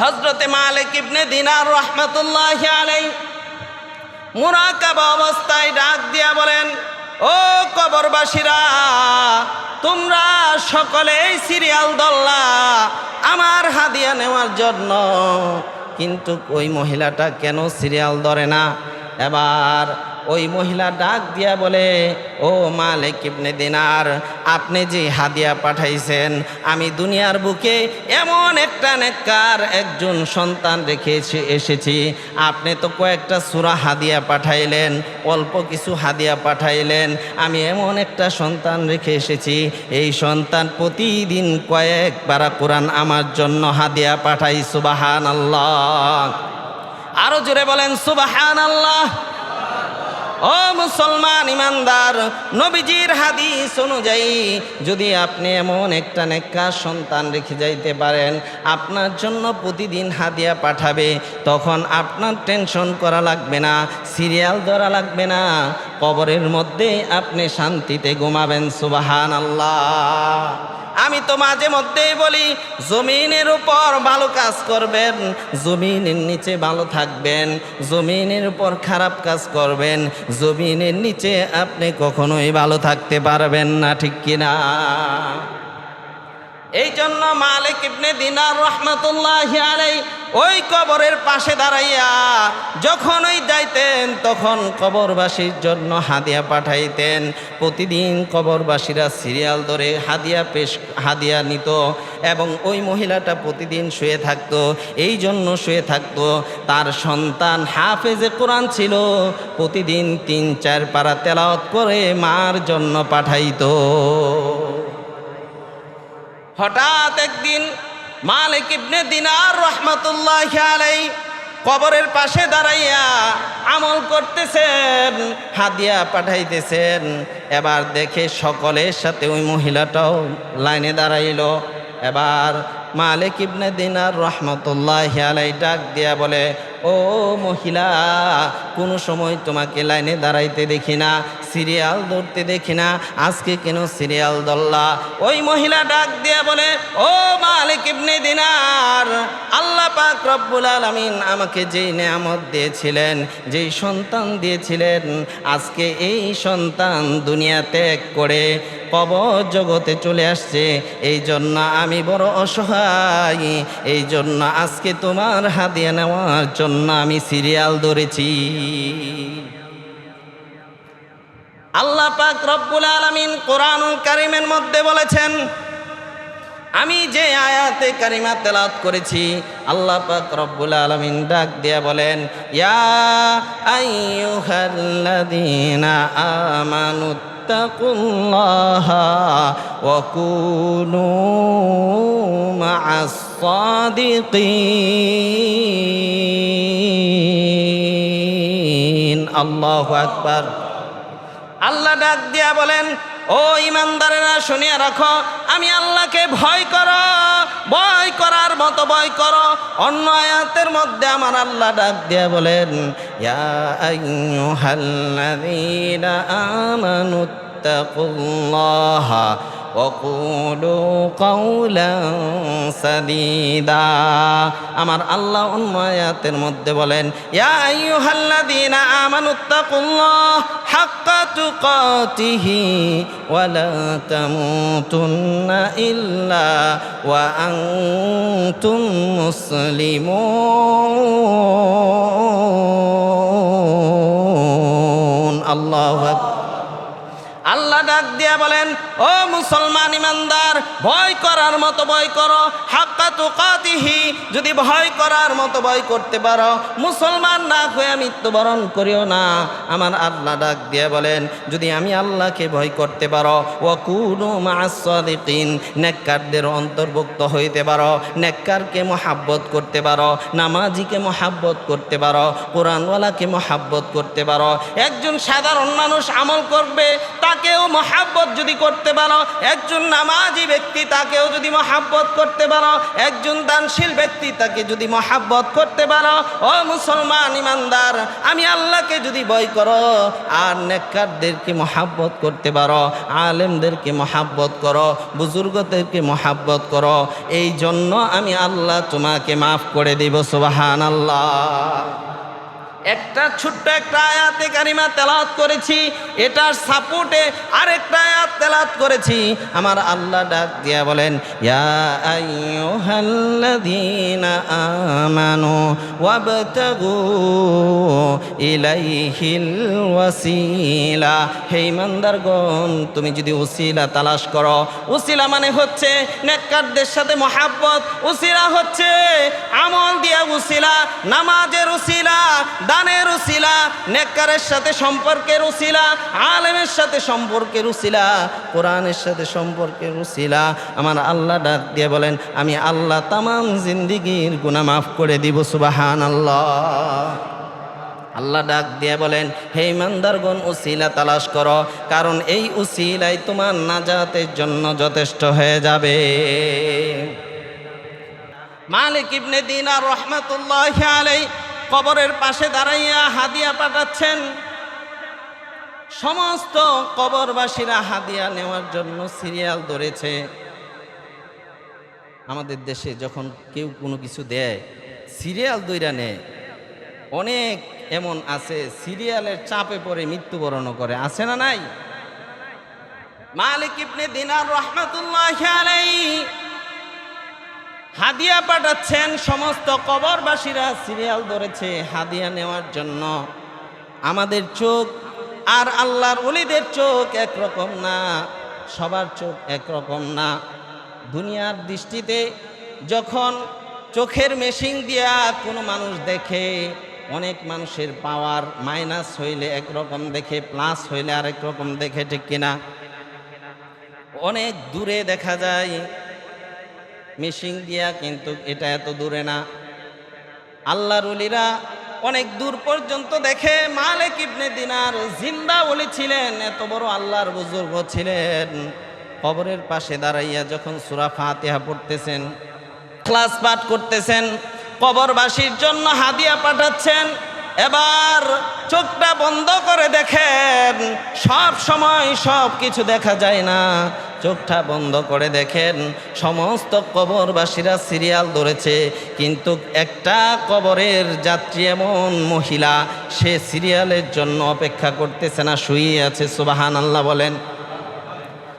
হজরতে মালিক ইবনে দিনার রহমতুল্লাহ আলাই মুরাকাবা অবস্থায় ডাক দিয়া বলেন, ও কবরবাসীরা, তোমরা সকলেই সিরিয়াল দল্লা, আমার হাদিয়া নেওয়ার জন্য। কিন্তু ওই মহিলাটা কেন সিরিয়াল ধরে না? এবার ওই মহিলা ডাক দিয়া বলে, ও মালিক ইবনে দিনার, আপনি যে হাদিয়া পাঠাইছেন, আমি দুনিয়ার বুকে এমন একটা নেককার একজন সন্তান রেখে এসেছি। আপনি তো কয়েকটা সুরা হাদিয়া পাঠাইলেন, অল্প কিছু হাদিয়া পাঠাইলেন, আমি এমন একটা সন্তান রেখে এসেছি। এই সন্তান প্রতিদিন কয়েক পারা কোরআন আমার জন্য হাদিয়া পাঠাই সুবাহান আল্লাহ আরও জোরে বলেন সুবাহান আল্লাহ ও মুসলমান ইমানদার, নবীজির হাদিস অনুযায়ী যদি আপনি এমন একটা নেকা সন্তান রেখে যাইতে পারেন, আপনার জন্য প্রতিদিন হাদিয়া পাঠাবে, তখন আপনার টেনশন করা লাগবে না, সিরিয়াল ধরা লাগবে না, কবরের মধ্যে আপনি শান্তিতে ঘুমাবেন সুবাহান আল্লাহ আমি তো মাঝে মধ্যেই বলি, জমিনের উপর ভালো কাজ করবেন, জমিনের নিচে ভালো থাকবেন, জমিনের উপর খারাপ কাজ করবেন, জমিনের নিচে আপনি কখনোই ভালো থাকতে পারবেন না, ঠিক কিনা? এই জন্য মালিক ইবনে দিনার রহমতুল্লাহ আলাই ওই কবরের পাশে দাঁড়াইয়া যখন ওই যাইতেন, তখন কবরবাসীর জন্য হাদিয়া পাঠাইতেন। প্রতিদিন কবরবাসীরা সিরিয়াল ধরে হাদিয়া পেশ, হাদিয়া নিত এবং ওই মহিলাটা প্রতিদিন শুয়ে থাকতো এই জন্য শুয়ে থাকতো। তার সন্তান হাফেজে কোরআন ছিল, প্রতিদিন তিন চার পারা তেলাওয়াত করে মার জন্য পাঠাইতো। হঠাৎ একদিন মালিক ইবনে দিনার রহমতুল্লাহ আলাই কবরের পাশে দাঁড়াইয়া আমল করতেছেন, হাদিয়া পাঠাইতেছেন। এবার দেখে সকলের সাথে ওই মহিলাটাও লাইনে দাঁড়াইলো। এবার মালিক ইবনে দিনার রহমতুল্লাহ আলাই ডাক দিয়া বলে ও মহিলা, কোনো সময় তোমাকে লাইনে দাঁড়াইতে দেখি না, সিরিয়াল ধরতে দেখি না, আজকে কেন সিরিয়াল ধরলা? ওই মহিলা ডাক দিয়া বলে, ও মালিক ইবনে দিনার, আল্লাহ পাক রব্বুল আলামিন আমাকে যেই নেয়ামত দিয়েছিলেন যেই সন্তান দিয়েছিলেন, আজকে এই সন্তান দুনিয়া ত্যাগ করে কবর জগতে চলে আসছে। এই জন্য আমি বড় অসহায়। এই জন্য আজকে তোমার হাদিয়া নেওয়ার জন্য আমি সিরিয়াল ধরেছি। আল্লাহ পাক রব্বুল আলামিন কোরআনুল কারিমের মধ্যে বলেছেন, আমি যে আয়াতে কারিমা তেলাত করেছি, আল্লাহ পাক রব্বুল আলামিন ডাক দিয়া বলেন, ইয়া আইয়ুহাল্লাযীনা আমানু তাকুল্লাহা الله وكونوا مع الصادقين الله أكبر আল্লাহ ডাক দিয়া বলেন ও ইমানদারেরা শুনিয়া রাখো, আমি আল্লাহকে ভয় কর, ভয় করার মতো ভয় করো। অন্য আয়াতের মধ্যে আমার আল্লাহ ডাক দিয়া বলেন, ইয়া আমানুত্তাকুল্লাহা وقولوا قولا سديدا আমার আল্লাহ অন্য আয়াতের মধ্যে বলেন ইয়া আইয়ুহাল্লাযীনা আমানুত্তাকুল্লাহ হাক্কা তুকাতিহি ওয়া লা তামুতুন্না ইল্লা ওয়া আনতুম মুসলিমুন আল্লাহু আকবার ডাক দিয়া বলেন ও মুসলমান ইমানদার ভয় করার মতো ভয় করো। হাক্কা তুকাতিহি যদি ভয় করার মতো ভয় করতে পারো, মুসলমান না হয়ে মৃত্যুবরণ করিও না। আমার আল্লাহ ডাক দিয়ে বলেন, যদি আমি আল্লাহকে ভয় করতে পারো ও কুনু মাসাদিকিন নেককারদের অন্তর্ভুক্ত হইতে পারো, নেককারকে মহাব্বত করতে পারো, নামাজিকে মহাব্বত করতে পারো, কোরআনওয়ালাকে মহাব্বত করতে পারো। একজন সাধারণ মানুষ আমল করবে, তাকেও মহাব্বত যদি করতে পারো, একজন নামাজি ব্যক্তি তাকেও যদি মহাব্বত করতে পারো একজন দানশীল ব্যক্তি তাকে যদি মহাব্বত করতে পারো, ও মুসলমান ইমানদার, আমি আল্লাহকে যদি বয় করো, আর নেককারদেরকে মহাব্বত করতে পারো, আলেমদেরকে মহাব্বত করো, বুজুর্গদেরকে মহাব্বত করো এই জন্য আমি আল্লাহ তোমাকে মাফ করে দিব সুবাহান আল্লাহ একটা ছোট্ট একটা আয়াতে কারিমা তেলাওয়াত করেছি, এটার সাপোর্টে আরেকটা আয়াত তেলাওয়াত করেছি। আমার আল্লাহ ডাক দিয়া বলেন, ইয়া আইয়ুহাল্লাযীনা আমানু ওয়াবতাগু ইলাইহিল ওয়াসিলা। হে ইমানদারগণ, তুমি যদি উসিলা তালাশ করো উসিলা মানে হচ্ছে নেককারদের সাথে মহাব্বত উসিলা হচ্ছে আমল দিয়া উসিলা নামাজের উসিলা দানের উসিলা, নেককারের সাথে সম্পর্কের উসিলা, আলেমের সাথে সম্পর্কের উসিলা, কোরআনের সাথে সম্পর্কের উসিলা। আমার আল্লাহ ডাক দিয়ে বলেন, আমি আল্লাহ তামাম জিন্দিগির গুনাহ মাফ করে দিব সুবাহান আল্লাহ আল্লাহ ডাক দিয়ে বলেন, হে ইমানদারগণ, উসিলা তালাশ করো, কারণ এই উসিলাই তোমার নাজাতের জন্য যথেষ্ট হয়ে যাবে। মালিক ইবনে দিনার রহমাতুল্লাহ আলাই কবরের পাশে দাঁড়াইয়া হাদিয়া পাঠাচ্ছেন। সমস্ত কবরবাসীরা হাদিয়া নেওয়ার জন্য সিরিয়াল ধরেছে। আমাদের দেশে যখন কেউ কোনো কিছু দেয়, সিরিয়াল দইরা নেয়। অনেক এমন আছে, সিরিয়ালের চাপে পড়ে মৃত্যুবরণ করে। আছে না নাই? মালিক ইবনে দিনার রহমাতুল্লাহ আলাইহি হাদিয়া পাঠাচ্ছেন, সমস্ত কবরবাসীরা সিরিয়াল ধরেছে হাদিয়া নেওয়ার জন্য। আমাদের চোখ আর আল্লাহর অলিদের চোখ একরকম না, সবার চোখ একরকম না। দুনিয়ার দৃষ্টিতে যখন চোখের মেশিন দিয়া কোনো মানুষ দেখে, অনেক মানুষের পাওয়ার মাইনাস হইলে একরকম দেখে, প্লাস হইলে আরেক রকম দেখে, ঠিক কিনা? অনেক দূরে দেখা যায় মেশিন দিয়া কিন্তু এটা এত দূরে না। আল্লাহর উলিরা অনেক দূর পর্যন্ত দেখে মালিক ইবনে দিনার জিন্দা বলি ছিলেন, এত বড় আল্লাহর বুজুর্গ ছিলেন। কবরের পাশে দাঁড়াইয়া যখন সুরা ফাতিহা পড়তেছেন, ক্লাস পাঠ করতেছেন, কবরবাসীর জন্য হাদিয়া পাঠাচ্ছেন, এবার চোখটা বন্ধ করে দেখেন, সব সময় সব কিছু দেখা যায় না। চোখটা বন্ধ করে দেখেন, সমস্ত কবরবাসীরা সিরিয়াল ধরেছে, কিন্তু একটা কবরের যাত্রী এমন মহিলা, সে সিরিয়ালের জন্য অপেক্ষা করতেছে না, শুয়ে আছে সুবাহান আল্লাহ বলেন।